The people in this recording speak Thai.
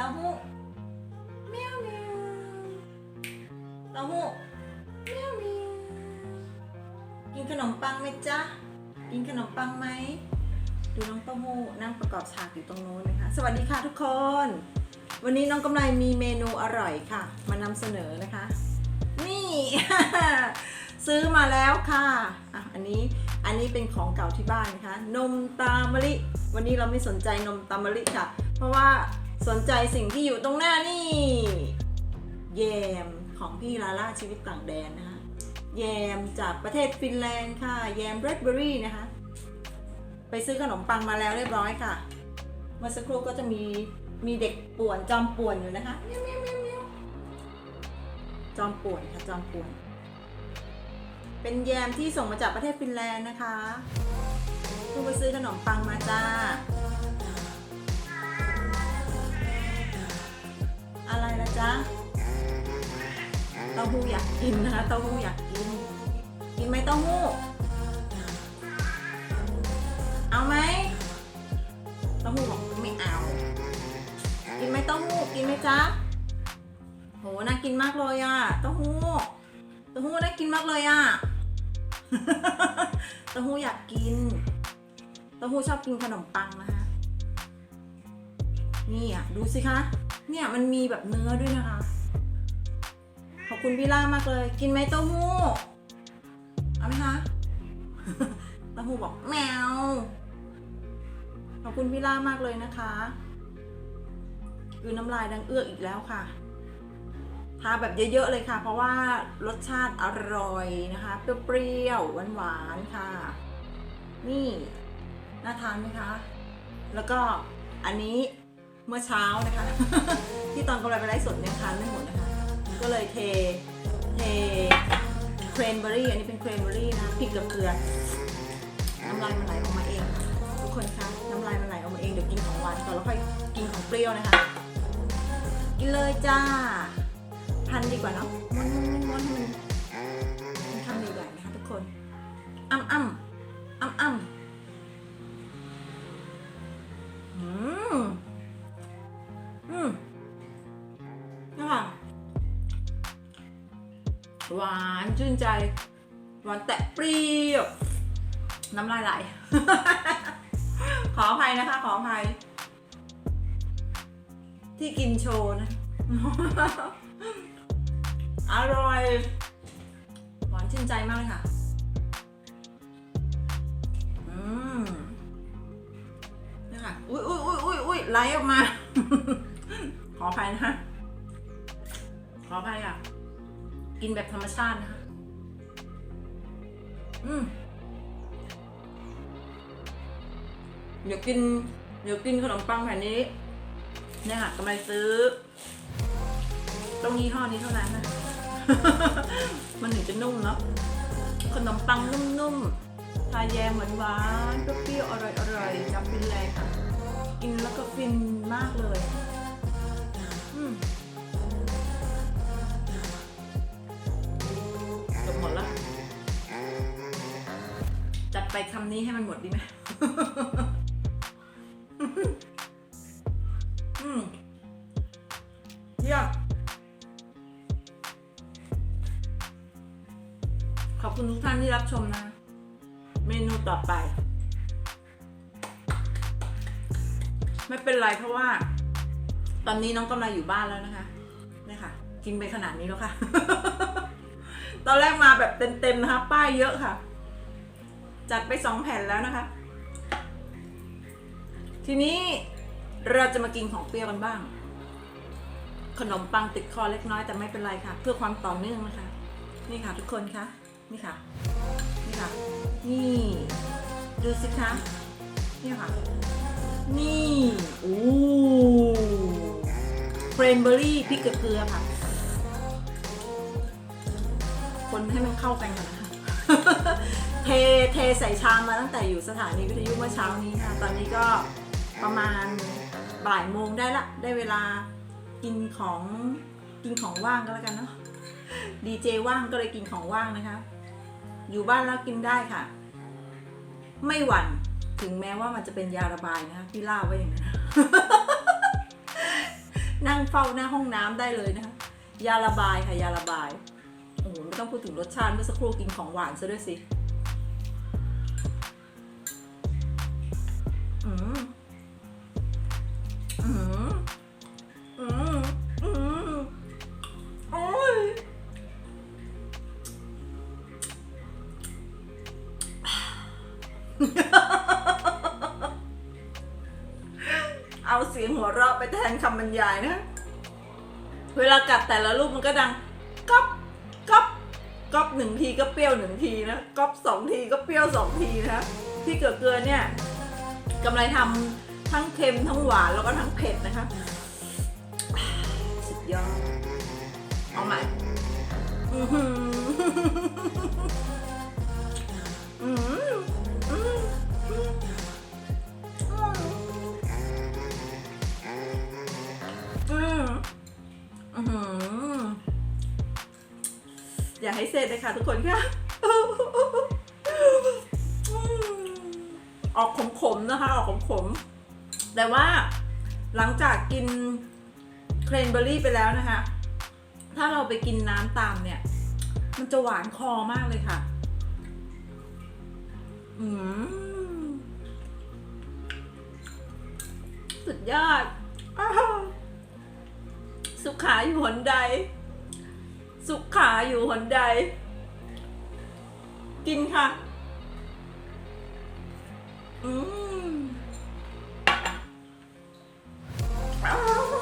เต้าหู้เมียวเมียวเต้าหู้เมียวเมียวกินขนมปังไหมจ๊ะ กินขนมปังไหม ดูน้องเต้าหู้นั่งประกอบฉากอยู่ตรงโน้นนะคะ สวัสดีค่ะทุกคน วันนี้น้องกำไรมีเมนูอร่อยค่ะ มานำเสนอนะคะ นี่ ซื้อมาแล้วค่ะอะ อันนี้ อันนี้เป็นของเก่าที่บ้านนะคะ นมตามะลิ วันนี้เราไม่สนใจนมตามะลิค่ะ เพราะว่า สนใจสิ่งที่อยู่ตรงหน้านี่ แยมของพี่ลาล่าชีวิตต่างแดนนะคะ แยมจากประเทศฟินแลนด์ค่ะ แยมเรดเบอรี่นะคะ ไปซื้อขนมปังมาแล้วเรียบร้อยค่ะ เมื่อสักครู่ก็จะมีมีเด็กป่วนจอมป่วนอยู่นะคะเมียวมียวเมียวเมียวจอมป่วนค่ะจอมป่วน เป็นแยมที่ส่งมาจากประเทศฟินแลนด์นะคะเพิ่งไปซื้อขนมปังมาจ้า อะจ๊ะเต้าหู้อยากกินนะคะเต้าหู้อยากกิน กินไหมเต้าหู้ เอาไหมเต้าหู้บอกไม่เอา กินไหมเต้าหู้กินไหมจ๊ะโหน่ากินมากเลยอะเต้าหู้เต้าหู้น่ากินมากเลยอะเต้าหู้อยากกินเต้าหู้ชอบกินขนมปังนะคะนี่อะ ดูสิคะ เนี่ยมันมีแบบเนื้อด้วยนะคะ ขอบคุณพี่ล่ามากเลย กินไหมเต้าหู้ เอาไหมคะเต้าหู้บอกแมว ขอบคุณพี่ล่ามากเลยนะคะคือน้ำลายดังเอื้อกอีกแล้วค่ะ ทาแบบเยอะๆเลยค่ะ เพราะว่ารสชาติอร่อยนะคะ เปรี้ยวๆหวานๆค่ะ นี่ น่าทานไหมคะ แล้วก็อันนี้ เมื่อเช้านะคะ ที่ตอนกำลังไปไลฟ์สดยังทานไม่หมดนะคะ ก็เลยเทเทเครนเบอรี่ อันนี้เป็นเครนเบอรี่นะพริกกับเกลือ น้ำลายมันไหลออกมาเอง ทุกคนคะน้ำลายมันไหลออกมาเอง เดี๋ยวกินของหวานก่อนแล้วค่อยกินของเปรี้ยวนะคะ กินเลยจ้า พันดีกว่าเนาะม้วนม้วนม้วนให้มันมัน หวานชื่นใจ หวานแตะเปรี้ยวน้ำลายไหล ขออภัยนะคะ ขออภัย ที่กินโชว์นะ อร่อย หวานชื่นใจมากเลยค่ะ อืมนี่ค่ะ อุ้ยอุ้ยอุ้ยอุ้ยอุ้ยไหลออกมา ขออภัยนะคะขออภัยค่ะ กินแบบธรรมชาตินะคะ อืมเดี๋ยวกิน เดี๋ยวกินขนมปังแผ่นนี้ เนี่ยค่ะกำลังซื้อ ต้องยี่ห้อนี้เท่านั้นนะ มันถึงจะนุ่มเนาะ ขนมปังนุ่มๆ ทาแยมหวานๆเปรี้ยวๆอร่อยๆจากฟินแลนด์ค่ะ กินแล้วก็ฟินมากเลย ไปคำนี้ให้มันหมดดีไหมอืมเยี่ยมขอบคุณทุกท่านที่รับชมนะ เมนูต่อไป ไม่เป็นไรเพราะว่า ตอนนี้น้องกำลังอยู่บ้านแล้วนะคะนี่ค่ะ กินไปขนาดนี้แล้วค่ะ ตอนแรกมาแบบเต็มๆนะคะ ป้ายเยอะค่ะ จัดไปสองแผ่นแล้วนะคะ ทีนี้เราจะมากินของเปรี้ยวกันบ้าง ขนมปังติดคอเล็กน้อยแต่ไม่เป็นไรค่ะ เพื่อความต่อเนื่องนะคะ นี่ค่ะทุกคนคะนี่ค่ะ นี่ค่ะ นี่ดูสิคะนี่ค่ะ นี่อู้เฟรนเบอรี่พริกเกลือค่ะ คนให้มันเข้ากันก่อนนะคะ เทเทใส่ชามมาตั้งแต่อยู่สถานีวิทยุเมื่อเช้านี้ค่ะ ตอนนี้ก็ประมาณบ่ายโมงได้ละ ได้เวลากินของกินของว่างก็แล้วกันเนาะดีเจว่างก็เลยกินของว่างนะคะ อยู่บ้านแล้วกินได้ค่ะ ไม่หวั่นถึงแม้ว่ามันจะเป็นยาระบายนะคะพี่ล่าไว้อย่างนั้นนะนั่งเฝ้าหน้าห้องน้ำได้เลยนะคะยาระบายค่ะยาระบายโอ้โหไม่ต้องพูดถึงรสชาติเมื่อสักครู่กินของหวานซะด้วยสิ เอาเสียงหัวเราะไปแทนคำบรรยายนะ เวลากัดแต่ละลูกมันก็ดังก๊อบก๊อบก๊อบหนึ่งทีก็เปรี้ยวหนึ่งทีนะก๊อบสองทีก็เปรี้ยวสองทีนะพี่เกลือเกลือเนี่ยกำไรทำ ทั้งเค็มทั้งหวานแล้วก็ทั้งเผ็ดนะคะ สุดยอด เอาใหม่อือหืออือหืออือหืออือหืออย่าให้เสร็จเลยค่ะทุกคนค่ะออกขมๆนะคะ ออกขมๆ แต่ว่าหลังจากกินเครนเบอร์รี่ไปแล้วนะคะ ถ้าเราไปกินน้ำตามเนี่ย มันจะหวานคอมากเลยค่ะ อืมสุดยอดอสุขาอยู่หนใด สุขาอยู่หนใด กินค่ะ อืม Ah,